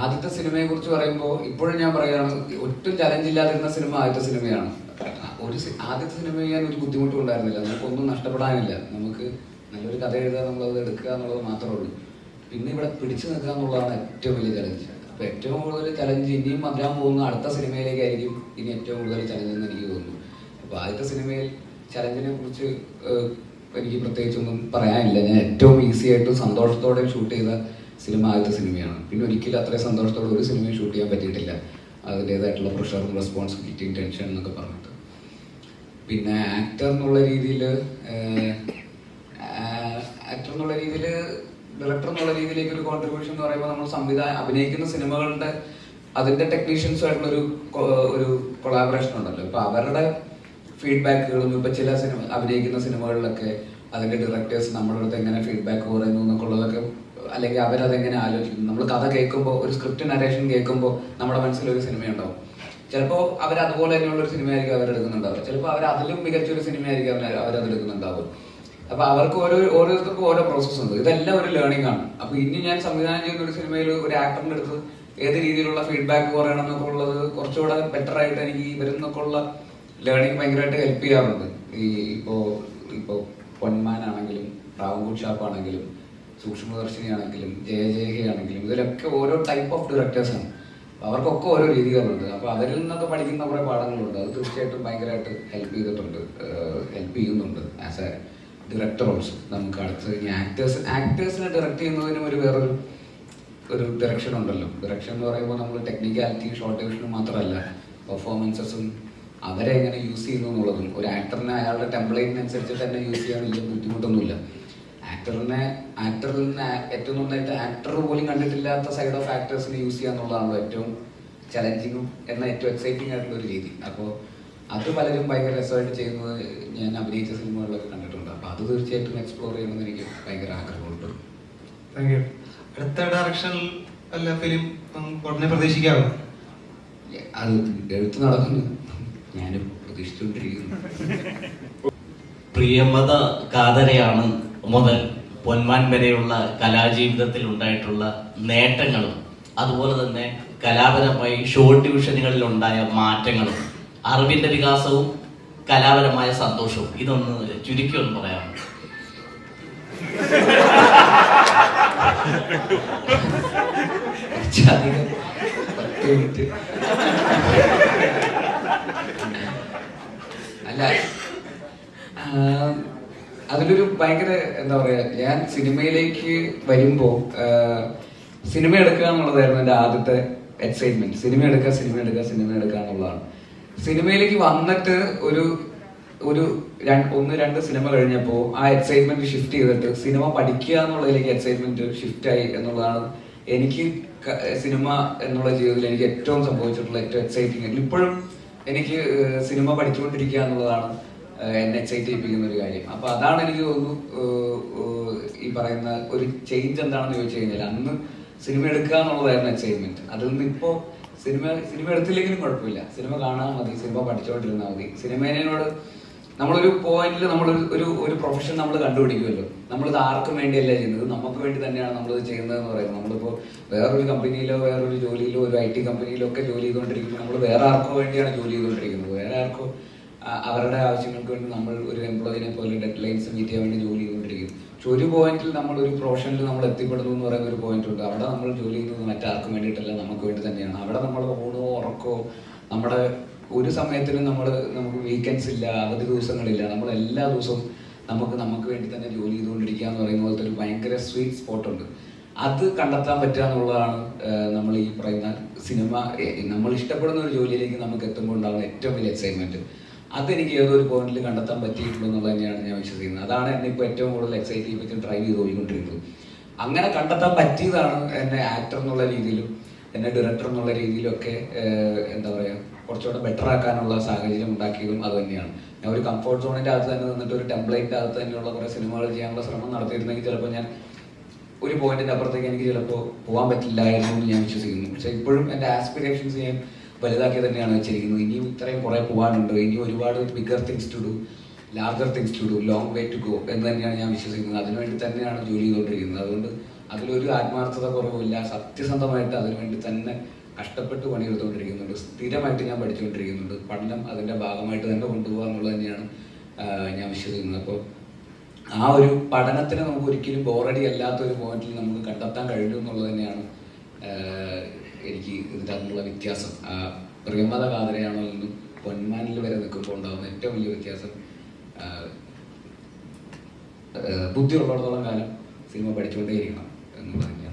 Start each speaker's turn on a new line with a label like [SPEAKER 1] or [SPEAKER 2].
[SPEAKER 1] ആദ്യത്തെ സിനിമയെ കുറിച്ച് പറയുമ്പോൾ ഇപ്പോഴും ഞാൻ പറയുകയാണ് ഒട്ടും ചലഞ്ച് ഇല്ലാതിരുന്ന സിനിമ ആദ്യത്തെ സിനിമയാണ്. ഒരു ആദ്യത്തെ സിനിമ ചെയ്യാൻ ഒരു ബുദ്ധിമുട്ടും ഉണ്ടായിരുന്നില്ല. നമുക്കൊന്നും നഷ്ടപ്പെടാനില്ല. നമുക്ക് നല്ലൊരു കഥ എഴുതുക എന്നുള്ളത് എടുക്കുക എന്നുള്ളത് മാത്രമേ ഉള്ളൂ. പിന്നെ ഇവിടെ പിടിച്ചു നിൽക്കുക എന്നുള്ളതാണ് ഏറ്റവും വലിയ ചലഞ്ച് അപ്പൊ ഏറ്റവും കൂടുതൽ ചലഞ്ച് ഇനിയും വരാൻ പോകുന്ന അടുത്ത സിനിമയിലേക്കായിരിക്കും ഇനി ഏറ്റവും കൂടുതൽ ചലഞ്ച് എന്ന് എനിക്ക് തോന്നുന്നു. അപ്പോൾ ആദ്യത്തെ സിനിമയിൽ ചലഞ്ചിനെ കുറിച്ച് എനിക്ക് പ്രത്യേകിച്ചൊന്നും പറയാനില്ല. ഞാൻ ഏറ്റവും ഈസി ആയിട്ടും സന്തോഷത്തോടെ ഷൂട്ട് ചെയ്ത സിനിമ ആദ്യത്തെ സിനിമയാണ്. പിന്നെ ഒരിക്കലും അത്രയും സന്തോഷത്തോടെ ഒരു സിനിമയും ഷൂട്ട് ചെയ്യാൻ പറ്റിയിട്ടില്ല. അതിന്റെതായിട്ടുള്ള പ്രഷറും റെസ്പോൺസിബിലിറ്റിയും ടെൻഷൻ എന്നൊക്കെ പറഞ്ഞിട്ട്. പിന്നെ ആക്ടർ എന്നുള്ള രീതിയിൽ ആക്ടർ എന്നുള്ള രീതിയിൽ ഡയറക്ടർ എന്നുള്ള രീതിയിലേക്ക് ഒരു കോൺട്രിബ്യൂഷൻ എന്ന് പറയുമ്പോൾ നമ്മൾ സംവിധാനം അഭിനയിക്കുന്ന സിനിമകളുടെ അതിന്റെ ടെക്നീഷ്യൻസുമായിട്ടുള്ള ഒരു ഒരു കൊളാബറേഷൻ ഉണ്ടല്ലോ. ഇപ്പോൾ അവരുടെ ഫീഡ്ബാക്കുകളും ഇപ്പോൾ ചില സിനിമ അഭിനയിക്കുന്ന സിനിമകളിലൊക്കെ അതിന്റെ ഡയറക്ടേഴ്സ് നമ്മുടെ അടുത്ത് എങ്ങനെ ഫീഡ്ബാക്ക് പറയുന്നു എന്നൊക്കെ ഉള്ളതൊക്കെ അല്ലെങ്കിൽ അവരതെങ്ങനെ ആലോചിക്കുന്നു? നമ്മൾ കഥ കേൾക്കുമ്പോൾ ഒരു സ്ക്രിപ്റ്റ് നരേഷൻ കേൾക്കുമ്പോൾ നമ്മുടെ മനസ്സിൽ ഒരു സിനിമ ഉണ്ടാവും ചിലപ്പോൾ അവർ അതുപോലെ തന്നെയുള്ള ഒരു സിനിമയായിരിക്കും അവരെടുക്കുന്നുണ്ടാവുക ചിലപ്പോൾ അവർ അതിലും മികച്ചൊരു സിനിമയായിരിക്കും അവർ അവരതെടുക്കുന്നുണ്ടാവുക അപ്പൊ അവർക്ക് ഓരോ ഓരോരുത്തർക്കും ഓരോ പ്രോസസ്സ് ഉണ്ട്. ഇതെല്ലാം ഒരു ലേണിംഗ് ആണ്. അപ്പൊ ഇനി ഞാൻ സംവിധാനം ചെയ്യുന്ന ഒരു സിനിമയിൽ ഒരു ആക്ടറിന്റെ അടുത്ത് ഏത് രീതിയിലുള്ള ഫീഡ്ബാക്ക് പറയണം എന്നൊക്കെ ഉള്ളത് കുറച്ചുകൂടെ ബെറ്റർ ആയിട്ട് എനിക്ക് ഇവരുന്നൊക്കെ ഉള്ള ലേണിംഗ് ഭയങ്കരമായിട്ട് ഹെൽപ്പ് ചെയ്യാറുണ്ട്. ഈ ഇപ്പോ ഇപ്പോ പൊന്മാനാണെങ്കിലും റാവുംകൂട് ഷാപ്പ് ആണെങ്കിലും സൂക്ഷ്മദർശിനി ആണെങ്കിലും ജയ ജയഹി ആണെങ്കിലും ഇതിലൊക്കെ ഓരോ ടൈപ്പ് ഓഫ് ഡയറക്ടേഴ്സ് ആണ്. അവർക്കൊക്കെ ഓരോ രീതികളുണ്ട്. അപ്പോൾ അവരിൽ നിന്നൊക്കെ പഠിക്കുന്ന കുറേ പാഠങ്ങളുണ്ട്. അത് തീർച്ചയായിട്ടും ഭയങ്കരമായിട്ട് ഹെൽപ്പ് ചെയ്തിട്ടുണ്ട്. ഹെൽപ്പ് ചെയ്യുന്നുണ്ട് ആസ് എ ഡയറക്ടർ ഓൾസോ നമുക്ക് അടുത്ത് ഇനി ആക്ടേഴ്സ് ആക്ടേഴ്സിനെ ഡയറക്റ്റ് ചെയ്യുന്നതിനും ഒരു വേറൊരു ഒരു ഡയറക്ഷൻ ഉണ്ടല്ലോ. ഡയറക്ഷൻ എന്ന് പറയുമ്പോൾ നമ്മൾ ടെക്നിക്കാലിറ്റി ഷോർട്ട് ഡിവിഷനും മാത്രമല്ല പെർഫോമൻസസും അവരെ എങ്ങനെ യൂസ് ചെയ്യുന്നു എന്നുള്ളതും ഒരു ആക്ടറിനെ അയാളുടെ ടെംപ്ലേറ്റിനനുസരിച്ച് തന്നെ യൂസ് ചെയ്യാൻ വലിയ ബുദ്ധിമുട്ടൊന്നുമില്ല. ആക്ടറിനെ ആക്ടറിൽ നിന്ന് ഏറ്റവും നന്നായിട്ട് ആക്ടർ പോലും കണ്ടിട്ടില്ലാത്ത സൈഡ് ഓഫ് ആക്ടേഴ്സിനെ യൂസ് ചെയ്യുക എന്നുള്ളതാണല്ലോ ഏറ്റവും ചലഞ്ചിങ്ങും എന്ന ഏറ്റവും എക്സൈറ്റിംഗ് ആയിട്ടുള്ള ഒരു രീതി. അപ്പോൾ അത് പലരും ഭയങ്കര രസമായിട്ട് ചെയ്യുന്നത് ഞാൻ അഭിനയിച്ച സിനിമകളിലൊക്കെ കണ്ടിട്ടുണ്ട്. അപ്പോൾ അത് തീർച്ചയായിട്ടും എക്സ്പ്ലോർ ചെയ്യണമെന്ന് എനിക്ക് ഭയങ്കര ആഗ്രഹമുണ്ട്.
[SPEAKER 2] താങ്ക് യു അടുത്ത ഡയറക്ഷനിൽ അല്ല ഫിലിം ഉടനെ പ്രതീക്ഷിക്കാമോ
[SPEAKER 1] അത് എഴുത്ത് നടക്കുന്നു. ഞാനും പ്രതീക്ഷിച്ചുകൊണ്ടിരിക്കുന്നു.
[SPEAKER 3] പ്രിയമത കാതരയാണ് മുതൽ പൊന്മാൻ വരെയുള്ള കലാജീവിതത്തിൽ ഉണ്ടായിട്ടുള്ള നേട്ടങ്ങളും അതുപോലെ തന്നെ കലാപരമായി ഷോർട്ട് ഡിവിഷനുകളിൽ ഉണ്ടായ മാറ്റങ്ങളും അറിവിന്റെ വികാസവും കലാപരമായ സന്തോഷവും ഇതൊന്ന് ചുരുക്കി ഒന്ന്
[SPEAKER 1] മിനിറ്റ് അല്ല അതിലൊരു ഭയങ്കര എന്താ പറയാ ഞാൻ സിനിമയിലേക്ക് വരുമ്പോ സിനിമ എടുക്കുക എന്നുള്ളതായിരുന്നു എന്റെ ആദ്യത്തെ എക്സൈറ്റ്മെന്റ് സിനിമ എടുക്കുക സിനിമ എടുക്കുക സിനിമ എടുക്കുക എന്നുള്ളതാണ്. സിനിമയിലേക്ക് വന്നിട്ട് ഒരു ഒരു ഒന്ന് രണ്ട് സിനിമ കഴിഞ്ഞപ്പോൾ ആ എക്സൈറ്റ്മെന്റ് ഷിഫ്റ്റ് ചെയ്തിട്ട് സിനിമ പഠിക്കുക എന്നുള്ളതിലേക്ക് എക്സൈറ്റ്മെന്റ് ഷിഫ്റ്റ് ആയി എന്നുള്ളതാണ് എനിക്ക് സിനിമ എന്നുള്ള ജീവിതത്തിൽ എനിക്ക് ഏറ്റവും സംഭവിച്ചിട്ടുള്ള ഏറ്റവും എക്സൈറ്റിംഗ് ഇപ്പോഴും എനിക്ക് സിനിമ പഠിച്ചുകൊണ്ടിരിക്കുക എന്നുള്ളതാണ് എന്നെ എക്സൈറ്റ് ചെയ്യിപ്പിക്കുന്ന ഒരു കാര്യം. അപ്പൊ അതാണ് എനിക്ക് തോന്നുന്നു ഈ പറയുന്ന ഒരു ചേഞ്ച് എന്താണെന്ന് ചോദിച്ചു കഴിഞ്ഞാൽ അന്ന് സിനിമ എടുക്കുക എന്നുള്ളതായിരുന്നു എക്സൈറ്റ്മെന്റ് അതിൽ നിന്ന് ഇപ്പോ സിനിമ സിനിമ എടുത്തില്ലെങ്കിലും കുഴപ്പമില്ല. സിനിമ കാണാൻ മതി സിനിമ പഠിച്ചുകൊണ്ടിരുന്നാൽ മതി. സിനിമേനോട് നമ്മളൊരു പോയിന്റിൽ നമ്മൾ ഒരു ഒരു പ്രൊഫഷൻ നമ്മൾ കണ്ടുപിടിക്കുമല്ലോ. നമ്മളിത് ആർക്കും വേണ്ടിയല്ല ചെയ്യുന്നത്. നമുക്ക് വേണ്ടി തന്നെയാണ് നമ്മളിത് ചെയ്യുന്നതെന്ന് പറയുന്നത്. നമ്മളിപ്പോൾ വേറൊരു കമ്പനിയിലോ വേറൊരു ജോലിയിലോ ഒരു ഐ ടി കമ്പനിയിലോ ഒക്കെ ജോലി ചെയ്തുകൊണ്ടിരിക്കുമ്പോൾ നമ്മൾ വേറെ ആർക്കോ വേണ്ടിയാണ് ജോലി ചെയ്തുകൊണ്ടിരിക്കുന്നത്. വേറെ ആർക്കോ അവരുടെ ആവശ്യങ്ങൾക്ക് വേണ്ടി നമ്മൾ ഒരു എംപ്ലോയിനെ പോലെ ഡെഡ് ലൈൻസ് മീറ്റ് ചെയ്യാൻ വേണ്ടി ജോലി ചെയ്തുകൊണ്ടിരിക്കും. പക്ഷെ ഒരു പോയിന്റിൽ നമ്മൾ ഒരു പ്രൊഫഷനിൽ നമ്മൾ എത്തിപ്പെടുന്നു എന്ന് പറയുന്ന ഒരു പോയിന്റ് ഉണ്ട്. അവിടെ നമ്മൾ ജോലി ചെയ്യുന്നത് മറ്റാർക്കും വേണ്ടിയിട്ടല്ല നമുക്ക് വേണ്ടി തന്നെയാണ്. അവിടെ നമ്മൾ ഊണോ ഉറക്കോ നമ്മുടെ ഒരു സമയത്തിനും നമ്മൾ നമുക്ക് വീക്കെൻഡ്സ് ഇല്ല അവധി ദിവസങ്ങളില്ല. നമ്മൾ എല്ലാ ദിവസവും നമുക്ക് നമുക്ക് വേണ്ടി തന്നെ ജോലി ചെയ്തുകൊണ്ടിരിക്കുക എന്ന് പറയുന്ന പോലത്തെ ഒരു ഭയങ്കര സ്വീറ്റ് സ്പോട്ട് ഉണ്ട്. അത് കണ്ടെത്താൻ പറ്റുക എന്നുള്ളതാണ് നമ്മൾ ഈ പറയുന്ന സിനിമ. നമ്മൾ ഇഷ്ടപ്പെടുന്ന ഒരു ജോലിയിലേക്ക് നമുക്ക് എത്തുമ്പോൾ ഉണ്ടാകുന്ന ഏറ്റവും വലിയ എക്സൈറ്റ്മെന്റ് അതെനിക്ക് ഏതൊരു പോയിന്റിൽ കണ്ടെത്താൻ പറ്റിയിട്ടുള്ളൂ എന്നുള്ളത് തന്നെയാണ് ഞാൻ വിശ്വസിക്കുന്നത്. അതാണ് എന്നെ ഇപ്പോൾ ഏറ്റവും കൂടുതൽ എക്സൈറ്റ് ചെയ്യിപ്പിച്ച് ഡ്രൈവ് ചെയ്ത് പോയിക്കൊണ്ടിരിക്കുന്നത്. അങ്ങനെ കണ്ടെത്താൻ പറ്റിയതാണ് എന്നെ ആക്ടർ എന്നുള്ള രീതിയിലും എന്നെ ഡയറക്ടർ എന്നുള്ള രീതിയിലൊക്കെ എന്താ പറയുക കുറച്ചുകൂടെ ബെറ്റർ ആക്കാനുള്ള സാഹചര്യം ഉണ്ടാക്കിയതും അത് തന്നെയാണ്. ഞാൻ ഒരു കംഫോർട്ട് സോണിന്റെ അകത്ത് തന്നെ നിന്നിട്ട് ഒരു ടെംപ്ലേറ്റിന്റെ അകത്ത് തന്നെയുള്ള കുറേ സിനിമകൾ ചെയ്യാനുള്ള ശ്രമം നടത്തിയിരുന്നെങ്കിൽ ചിലപ്പോൾ ഞാൻ ഒരു പോയിന്റിന്റെ അപ്പുറത്തേക്ക് എനിക്ക് ചിലപ്പോൾ പോകാൻ പറ്റില്ലായിരുന്നു എന്ന് ഞാൻ വിശ്വസിക്കുന്നു. പക്ഷെ ഇപ്പോഴും എന്റെ ആസ്പിറേഷൻസ് ഞാൻ വലുതാക്കി തന്നെയാണ് വെച്ചിരിക്കുന്നത്. ഇനിയും ഇത്രയും കുറേ പോകാനുണ്ട് ഇനിയും ഒരുപാട് bigger things to do larger things to do long way to go എന്ന് തന്നെയാണ് ഞാൻ വിശ്വസിക്കുന്നത്. അതിനുവേണ്ടി തന്നെയാണ് ജോലി ചെയ്തുകൊണ്ടിരിക്കുന്നത്. അതുകൊണ്ട് അതിലൊരു ആത്മാർത്ഥത കുറവില്ല സത്യസന്ധമായിട്ട് അതിനുവേണ്ടി തന്നെ കഷ്ടപ്പെട്ട് പണിയെടുത്തുകൊണ്ടിരിക്കുന്നുണ്ട്. സ്ഥിരമായിട്ട് ഞാൻ പഠിച്ചുകൊണ്ടിരിക്കുന്നുണ്ട്. പഠനം അതിന്റെ ഭാഗമായിട്ട് തന്നെ കൊണ്ടുപോകുക എന്നുള്ളത് തന്നെയാണ് ഞാൻ വിശ്വസിക്കുന്നത്. അപ്പോൾ ആ ഒരു പഠനത്തിന് നമുക്ക് ഒരിക്കലും ബോറടി അല്ലാത്ത ഒരു പോയിന്റിൽ നമുക്ക് കണ്ടെത്താൻ കഴിഞ്ഞു എന്നുള്ളത് തന്നെയാണ് എനിക്ക് ഇതിന്റെ തമ്മിലുള്ള വ്യത്യാസം. പ്രേമത എന്നും പൊന്മാനിൽ വരെ നിൽക്കുമ്പോൾ ഉണ്ടാകുന്ന ഏറ്റവും വലിയ വ്യത്യാസം ബുദ്ധിയുള്ളിടത്തോളം കാലം സിനിമ പഠിച്ചുകൊണ്ടേയിരിക്കണം എന്ന് തന്നെയാണ്